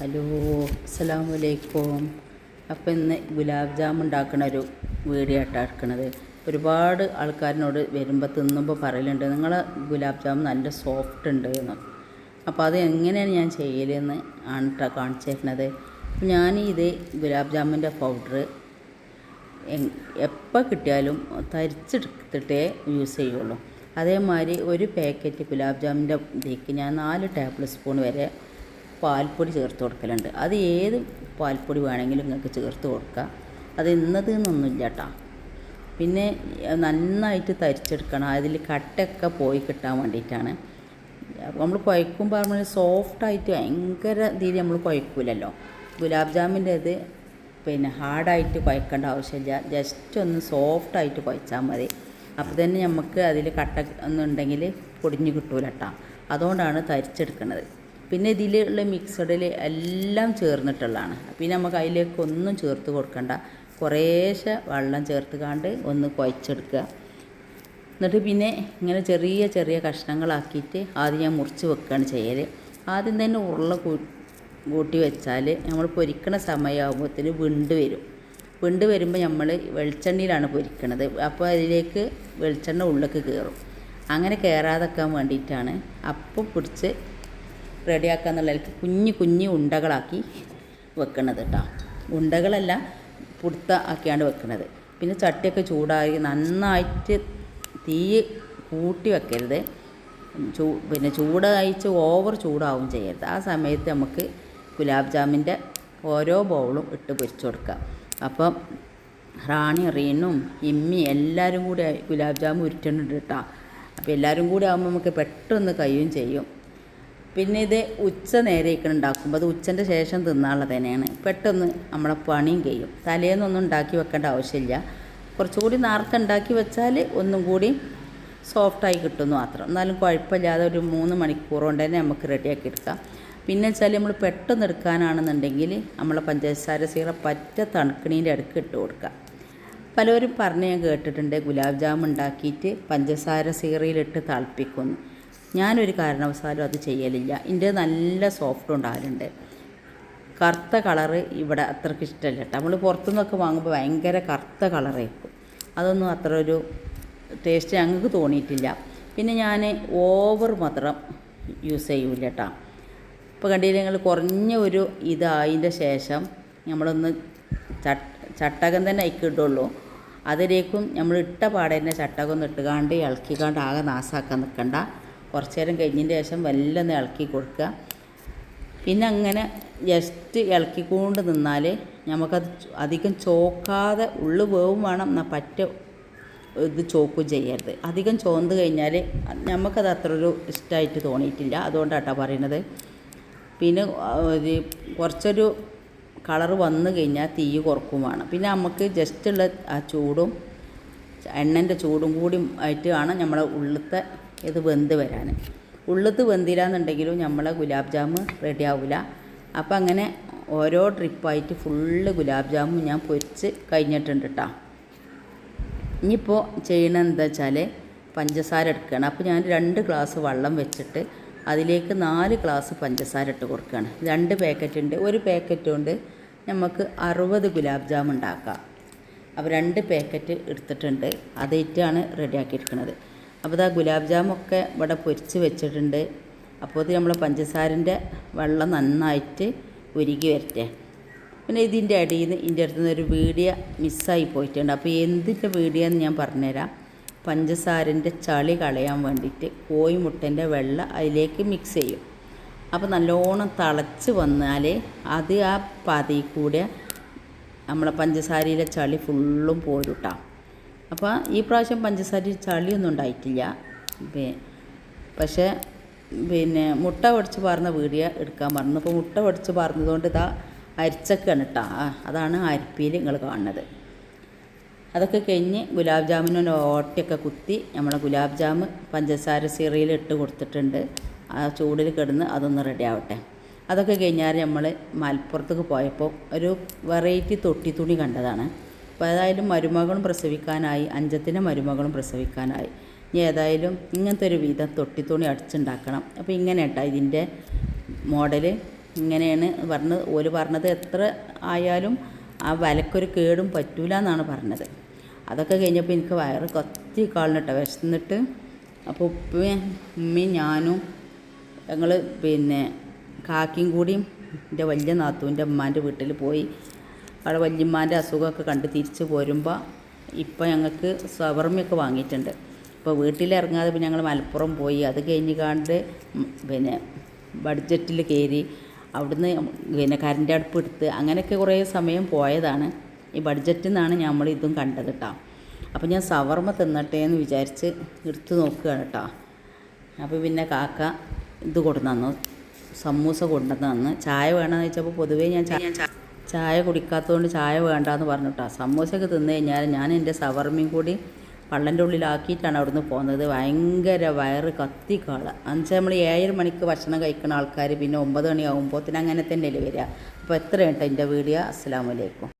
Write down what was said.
Hello അസ്സലാമലൈക്കും അപ്പോൾ ഇന്ന് ഗുലാബ് ജാം ഉണ്ടാക്കുന്ന ഒരു വീഡിയോ എടുക്കണത്. ഒരുപാട് ആൾക്കാരിനോട് വരുമ്പോൾ തിന്നുമ്പോൾ പറയലുണ്ട് നിങ്ങൾ ഗുലാബ് ജാം നല്ല സോഫ്റ്റ് ഉണ്ട് എന്ന്. അപ്പോൾ അത് എങ്ങനെയാണ് ഞാൻ ചെയ്യലെന്ന് ആണ് കേട്ടോ കാണിച്ചു തരുന്നത്. ഞാൻ ഇത് ഗുലാബ് ജാമിന്റെ പൗഡർ എപ്പോൾ കിട്ടിയാലും തരിച്ചെടുത്തിട്ടേ യൂസ് ചെയ്യുള്ളൂ. അതേമാതിരി ഒരു പാക്കറ്റ് ഗുലാബ് ജാമിന്റെ ഇതിലേക്ക് ഞാൻ നാല് ടേബിൾ സ്പൂൺ വരെ പാൽപ്പൊടി ചേർത്ത് കൊടുക്കലുണ്ട്. അത് ഏത് പാൽപ്പൊടി വേണമെങ്കിലും നിങ്ങൾക്ക് ചേർത്ത് കൊടുക്കാം. അത് ഇന്നത് എന്നൊന്നുമില്ല കേട്ടോ പിന്നെ നന്നായിട്ട് തരിച്ചെടുക്കണം. അതിൽ കട്ടയൊക്കെ പോയി കിട്ടാൻ വേണ്ടിയിട്ടാണ്. നമ്മൾ കുഴക്കുമ്പോൾ നമ്മൾ സോഫ്റ്റായിട്ട് ഭയങ്കര രീതിയിൽ നമ്മൾ കുഴക്കൂലല്ലോ. ഗുലാബ് ജാമിന്റെ ഇത് പിന്നെ ഹാർഡായിട്ട് കുഴക്കേണ്ട ആവശ്യമില്ല. ജസ്റ്റ് ഒന്ന് സോഫ്റ്റായിട്ട് കുഴച്ചാൽ മതി. അപ്പോൾ തന്നെ നമുക്ക് അതിൽ കട്ട ഒന്നുണ്ടെങ്കിൽ പൊടിഞ്ഞ് കിട്ടൂലട്ടാ കേട്ടോ അതുകൊണ്ടാണ് തരിച്ചെടുക്കുന്നത് പിന്നെ ഇതിലുള്ള മിക്സഡിൽ എല്ലാം ചേർന്നിട്ടുള്ളതാണ്. പിന്നെ നമുക്ക് അതിലേക്ക് ഒന്നും ചേർത്ത് കൊടുക്കണ്ട. കുറേശ്ശെ വെള്ളം ചേർത്ത് കാണ്ട് ഒന്ന് കുഴച്ചെടുക്കുക. എന്നിട്ട് പിന്നെ ഇങ്ങനെ ചെറിയ ചെറിയ കഷ്ണങ്ങളാക്കിയിട്ട് ആദ്യം ഞാൻ മുറിച്ച് വെക്കുകയാണ് ചെയ്യൽ ആദ്യം തന്നെ ഉരുള കൂട്ടി വെച്ചാൽ നമ്മൾ പൊരിക്കണ സമയമാകുമ്പോഴത്തേന് വിണ്ട് വരും. വിണ്ട് വരുമ്പോൾ നമ്മൾ വെളിച്ചെണ്ണയിലാണ് പൊരിക്കണത്. അപ്പോൾ അതിലേക്ക് വെളിച്ചെണ്ണ ഉള്ളിലേക്ക് കയറും. അങ്ങനെ കയറാതെക്കാൻ വേണ്ടിയിട്ടാണ്. അപ്പം പിടിച്ച് റെഡിയാക്കുക എന്നുള്ളതിലേക്ക് കുഞ്ഞു കുഞ്ഞു ഉണ്ടകളാക്കി വെക്കണത് കേട്ടോ ഉണ്ടകളല്ല പുടുത്ത ആക്കിയാണ് വെക്കണത്. പിന്നെ ചട്ടിയൊക്കെ ചൂടായി നന്നായിട്ട് തീ കൂട്ടി വെക്കരുത്. ചൂ പിന്നെ ചൂടായിച്ച് ഓവർ ചൂടാവും ചെയ്യരുത്. ആ സമയത്ത് നമുക്ക് ഗുലാബ് ജാമിന്റെ ഓരോ ബൗളും ഇട്ട് പൊരിച്ചു കൊടുക്കാം. അപ്പം റാണി റീനും ഇമ്മി എല്ലാവരും കൂടി ഗുലാബ് ജാം ഉരുട്ടുന്നുണ്ട് കേട്ടോ അപ്പോൾ എല്ലാവരും കൂടി ആകുമ്പോൾ നമുക്ക് പെട്ടെന്ന് കഴിയും ചെയ്യും. പിന്നെ ഇത് ഉച്ച നേരേക്ക് ഉണ്ടാക്കുമ്പോൾ അത് ഉച്ചന്റെ ശേഷം തിന്നാനുള്ളത് തന്നെയാണ്. പെട്ടെന്ന് നമ്മളെ പണിയും കഴിയും. തലേന്നൊന്നും ഉണ്ടാക്കി വെക്കേണ്ട ആവശ്യമില്ല. കുറച്ചുകൂടി നേരത്തെ ഉണ്ടാക്കി വെച്ചാൽ ഒന്നും കൂടി സോഫ്റ്റായി കിട്ടുമെന്ന് മാത്രം. എന്നാലും കുഴപ്പമില്ലാതെ ഒരു മൂന്ന് മണിക്കൂർ കൊണ്ട് തന്നെ നമുക്ക് റെഡിയാക്കി എടുക്കാം. പിന്നെ വെച്ചാൽ നമ്മൾ പെട്ടെന്ന് എടുക്കാനാണെന്നുണ്ടെങ്കിൽ നമ്മളെ പഞ്ചസാര സീറ പറ്റ തണുക്കണീന്റെ അടുക്ക് ഇട്ട് കൊടുക്കുക പലരും പറഞ്ഞ് ഞാൻ കേട്ടിട്ടുണ്ട് ഗുലാബ് ജാം ഉണ്ടാക്കിയിട്ട് പഞ്ചസാര സീറയിലിട്ട് തിളപ്പിക്കുന്നു. ഞാനൊരു കാരണവശാലും അത് ചെയ്യലില്ല. എന്റെ നല്ല സോഫ്റ്റ് ഉണ്ടാകലുണ്ട് കറുത്ത കളറ് ഇവിടെ അത്രയ്ക്ക് ഇഷ്ടമല്ല കേട്ടോ. നമ്മൾ പുറത്തുനിന്നൊക്കെ വാങ്ങുമ്പോൾ ഭയങ്കര കറുത്ത കളറായിരിക്കും. അതൊന്നും അത്ര ഒരു ടേസ്റ്റ് ഞങ്ങൾക്ക് തോന്നിയിട്ടില്ല. പിന്നെ ഞാൻ ഓവർ മധുരം യൂസ് ചെയ്യൂല കേട്ടോ. ഇപ്പോൾ കണ്ടില്ല കുറഞ്ഞ ഒരു ഇതായതിന്റെ ശേഷം നമ്മളൊന്ന് ചട്ട് ചട്ടകം തന്നെ അയക്കിട്ടുള്ളൂ അതിലേക്കും നമ്മൾ ഇട്ട പാടെ തന്നെ ചട്ടകം ഒന്ന് ഇട്ടുകാണ്ട് ഇളക്കിക്കാണ്ട് ആകെ നാസാക്കാൻ നിൽക്കണ്ട. കുറച്ച് നേരം കഴിഞ്ഞതിന്റെ ശേഷം വല്ലൊന്ന് ഇളക്കി കൊടുക്കുക. പിന്നെ അങ്ങനെ ജസ്റ്റ് ഇളക്കിക്കൊണ്ട് നിന്നാൽ നമുക്കത് അധികം ചോക്കാതെ ഉള്ളു വേവും വേണം. എന്നാൽ പറ്റ ഇത് ചോക്കും ചെയ്യരുത്. അധികം ചോന്ത് കഴിഞ്ഞാൽ നമുക്കത് അത്ര ഒരു ഇഷ്ടമായിട്ട് തോന്നിയിട്ടില്ല. അതുകൊണ്ടാട്ടോ പറയണത്. പിന്നെ ഒരു കുറച്ചൊരു കളർ വന്നു കഴിഞ്ഞാൽ തീ കുറക്കും വേണം. പിന്നെ നമുക്ക് ജസ്റ്റുള്ള ആ ചൂടും എണ്ണന്റെ ചൂടും കൂടി ആയിട്ട് വേണം നമ്മളെ ഉള്ളിലത്തെ ഇത് വെന്ത് വരാൻ ഉള്ളിത്ത് വെന്തില്ലാന്നുണ്ടെങ്കിലും നമ്മളെ ഗുലാബ് ജാമ് റെഡി ആവില്ല അപ്പം അങ്ങനെ ഓരോ ട്രിപ്പായിട്ട് ഫുള്ള് ഗുലാബ് ജാമും ഞാൻ പൊരിച്ച് കഴിഞ്ഞിട്ടുണ്ട് കേട്ടോ ഇനിയിപ്പോൾ ചെയ്യണത് എന്താ വെച്ചാൽ പഞ്ചസാര എടുക്കുകയാണ് അപ്പോൾ ഞാൻ രണ്ട് ഗ്ലാസ് വെള്ളം വെച്ചിട്ട് അതിലേക്ക് നാല് ഗ്ലാസ് പഞ്ചസാര ഇട്ട് കൊടുക്കുകയാണ് രണ്ട് പാക്കറ്റ് ഉണ്ട്. ഒരു പാക്കറ്റ് കൊണ്ട് നമുക്ക് അറുപത് ഗുലാബ് ജാം ഉണ്ടാക്കാം. അപ്പോൾ രണ്ട് പാക്കറ്റ് എടുത്തിട്ടുണ്ട്. അതേറ്റാണ് റെഡിയാക്കിയിരിക്കുന്നത് അപ്പോൾ ഇതാ ഗുലാബ് ജാമൊക്കെ ഇവിടെ പൊരിച്ച് വെച്ചിട്ടുണ്ട്. അപ്പോൾ ഇത് നമ്മൾ പഞ്ചസാരന്റെ വെള്ളം നന്നായിട്ട് ഉരുകി വരട്ടെ. പിന്നെ ഇതിന്റെ അടിയിൽ നിന്ന് ഇതിന്റെ അടുത്ത് നിന്ന് ഒരു വീഡിയോ മിസ്സായി പോയിട്ടുണ്ട്. അപ്പോൾ എന്തിന്റെ വീഡിയോ എന്ന് ഞാൻ പറഞ്ഞുതരാം. പഞ്ചസാരന്റെ ചളി കളയാൻ വേണ്ടിയിട്ട് കോഴിമുട്ടന്റെ വെള്ളം അതിലേക്ക് മിക്സ് ചെയ്യും. അപ്പോൾ നല്ലോണം തിളച്ച് വന്നാൽ അത് ആ പതി കൂടെ നമ്മളെ പഞ്ചസാരയിലെ ചളി ഫുള്ളും പോരുട്ടാ. അപ്പോൾ ഈ പ്രാവശ്യം പഞ്ചസാര ചളിയൊന്നും ഉണ്ടായിട്ടില്ല. പക്ഷേ പിന്നെ മുട്ട പൊടിച്ച് പാർന്ന വീഡിയോ എടുക്കാൻ പറഞ്ഞു. അപ്പോൾ മുട്ട പൊടിച്ച് പാർന്നതുകൊണ്ട് ഇതാ അരിച്ചൊക്കെയാണ് കേട്ടോ അതാണ് അരിപ്പിയിൽ നിങ്ങൾ കാണുന്നത്. അതൊക്കെ കഴിഞ്ഞ് ഗുലാബ് ജാമിന് ഓട്ടയൊക്കെ കുത്തി നമ്മളെ ഗുലാബ് ജാമ് പഞ്ചസാര സിറയിൽ ഇട്ട് കൊടുത്തിട്ടുണ്ട്. ആ ചൂടിൽ കിടന്ന് അതൊന്ന് റെഡി ആവട്ടെ. അതൊക്കെ കഴിഞ്ഞാൽ നമ്മൾ മലപ്പുറത്തേക്ക് പോയപ്പോൾ ഒരു വെറൈറ്റി തൊട്ടി തുണി കണ്ടതാണ്. അപ്പോൾ ഏതായാലും മരുമകളും പ്രസവിക്കാനായി അഞ്ചത്തിന്റെ മരുമകളും പ്രസവിക്കാനായി. ഇനി ഏതായാലും ഇങ്ങനത്തെ ഒരു വിധം തൊട്ടി തുണി അടിച്ചുണ്ടാക്കണം. അപ്പോൾ ഇങ്ങനെ കേട്ടോ ഇതിന്റെ മോഡൽ ഇങ്ങനെയാണ് പറഞ്ഞത് ഓൽ പറഞ്ഞത് എത്ര ആയാലും ആ വിലക്കൊരു കേടും പറ്റൂല എന്നാണ് പറഞ്ഞത്. അതൊക്കെ കഴിഞ്ഞപ്പോൾ എനിക്ക് വയറ് കത്തി കാളിനിട്ട് വിശന്നിട്ട് അപ്പോൾ ഉപ്പയും ഉമ്മയും ഞാനും ഞങ്ങൾ പിന്നെ കാക്കിയും കൂടിയും എന്റെ വലിയ നാത്തൂന്റെ ഉമ്മാന്റെ വീട്ടിൽ പോയി അവിടെ വല്യമ്മാന്റെ അസുഖമൊക്കെ കണ്ട് തിരിച്ച് പോരുമ്പോൾ ഇപ്പോൾ ഞങ്ങൾക്ക് സവർമ്മയൊക്കെ വാങ്ങിയിട്ടുണ്ട്. ഇപ്പോൾ വീട്ടിലിറങ്ങാതെ പിന്നെ ഞങ്ങൾ മലപ്പുറം പോയി. അത് കഴിഞ്ഞ് കാണ്ട് പിന്നെ ബഡ്ജറ്റിൽ കയറി അവിടുന്ന് പിന്നെ കരണ്ട് അടുപ്പ് എടുത്ത് അങ്ങനെയൊക്കെ കുറേ സമയം പോയതാണ്. ഈ ബഡ്ജറ്റിൽ നിന്നാണ് നമ്മൾ ഇതും കണ്ടത് കേട്ടോ അപ്പോൾ ഞാൻ സവർമ്മ തിന്നട്ടെ എന്ന് വിചാരിച്ച് എടുത്ത് നോക്കുകയാണ് കേട്ടോ അപ്പോൾ പിന്നെ കാക്ക ഇത് കൊണ്ടുവന്നു സമൂസ കൊണ്ടുവന്ന് ചായ വേണമെന്ന് വെച്ചപ്പോൾ പൊതുവേ ഞാൻ ചായ ചായ കുടിക്കാത്തതുകൊണ്ട് ചായ വേണ്ടാന്ന് എന്ന് കേട്ടോ സമൂസയൊക്കെ തിന്ന് കഴിഞ്ഞാൽ ഞാൻ എന്റെ സവർമ്മയും കൂടി പള്ളന്റെ ഉള്ളിലാക്കിയിട്ടാണ് അവിടുന്ന് പോകുന്നത് ഭയങ്കര വയറ് കത്തിക്കാള. എന്നുവെച്ചാൽ നമ്മൾ ഏഴര മണിക്ക് ഭക്ഷണം കഴിക്കുന്ന ആൾക്കാർ പിന്നെ ഒമ്പത് മണിയാകുമ്പോൾ അങ്ങനെ തന്നെയല്ലേ വരിക. അപ്പോൾ എത്ര കേട്ടോ എന്റെ വീഡിയോ? അസ്സാം വലൈക്കും